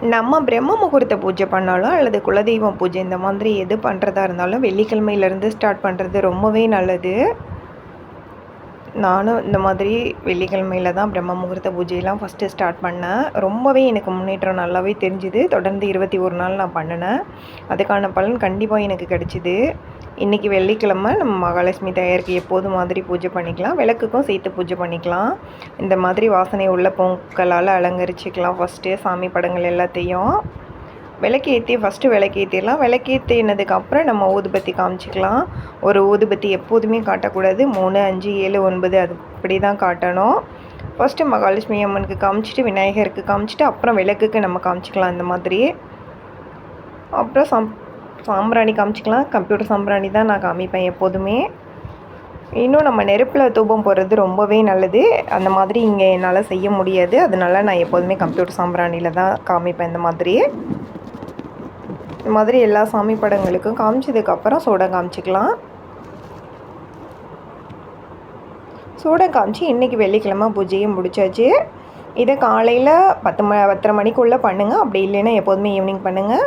நம்ம பிரம்ம முகூர்த்த பூஜை பண்ணாலும் அல்லது குலதெய்வம் பூஜை இந்த மாதிரி எது பண்ணுறதா இருந்தாலும் வெள்ளிக்கிழமையிலேருந்து ஸ்டார்ட் பண்ணுறது ரொம்பவே நல்லது. நானும் இந்த மாதிரி வெள்ளிக்கிழமையில தான் பிரம்ம முகூர்த்த பூஜையெல்லாம் ஃபஸ்ட்டு ஸ்டார்ட் பண்ணேன். ரொம்பவே எனக்கு முன்னேற்றம் நல்லாவே தெரிஞ்சுது. தொடர்ந்து இருபத்தி ஒரு நாள் நான் பண்ணினேன். அதுக்கான பலன் கண்டிப்பாக எனக்கு கிடச்சிது. இன்றைக்கி வெள்ளிக்கிழமை நம்ம மகாலட்சுமி தயாருக்கு எப்போதும் மாதிரி பூஜை பண்ணிக்கலாம் விளக்குக்கும் சேர்த்து பூஜை பண்ணிக்கலாம். இந்த மாதிரி வாசனை உள்ள பொங்கலால் அலங்கரிச்சிக்கலாம். ஃபஸ்ட்டு சாமி படங்கள் எல்லாத்தையும் விளக்கேற்றி ஃபஸ்ட்டு விளக்கேற்றிடலாம் விளக்கேற்றினதுக்கு அப்புறம் நம்ம ஊதுபத்தி காமிச்சிக்கலாம். ஒரு ஊதுபத்தி எப்போதுமே காட்டக்கூடாது. மூணு அஞ்சு ஏழு ஒன்பது அது அப்படி தான் காட்டணும். ஃபஸ்ட்டு மகாலட்சுமி அம்மனுக்கு காமிச்சிட்டு விநாயகருக்கு காமிச்சிட்டு அப்புறம் விளக்குக்கு நம்ம காமிச்சிக்கலாம் இந்த மாதிரி. அப்புறம் சம் சாம்பிராணி காமிச்சிக்கலாம். கம்ப்யூட்டர் சாம்பிராணி தான் நான் காமிப்பேன் எப்போதுமே. இன்னும் நம்ம நெருப்பில் தூபம் போடுறது ரொம்பவே நல்லது. அந்த மாதிரி இங்கே என்னால் செய்ய முடியாது. அதனால நான் எப்போதுமே கம்ப்யூட்டர் சாம்பிராணியில் தான் காமிப்பேன் இந்த மாதிரி. இந்த மாதிரி எல்லா சாமி படங்களுக்கும் காமிச்சதுக்கப்புறம் சோடம் காமிச்சிக்கலாம். சோடம் காமிச்சு இன்றைக்கி வெள்ளிக்கிழமை பூஜையும் முடிச்சாச்சு. இதை காலையில் பத்து ம பத்தரை மணிக்குள்ளே பண்ணுங்கள் அப்படி இல்லைன்னா எப்போதுமே ஈவினிங் பண்ணுங்கள்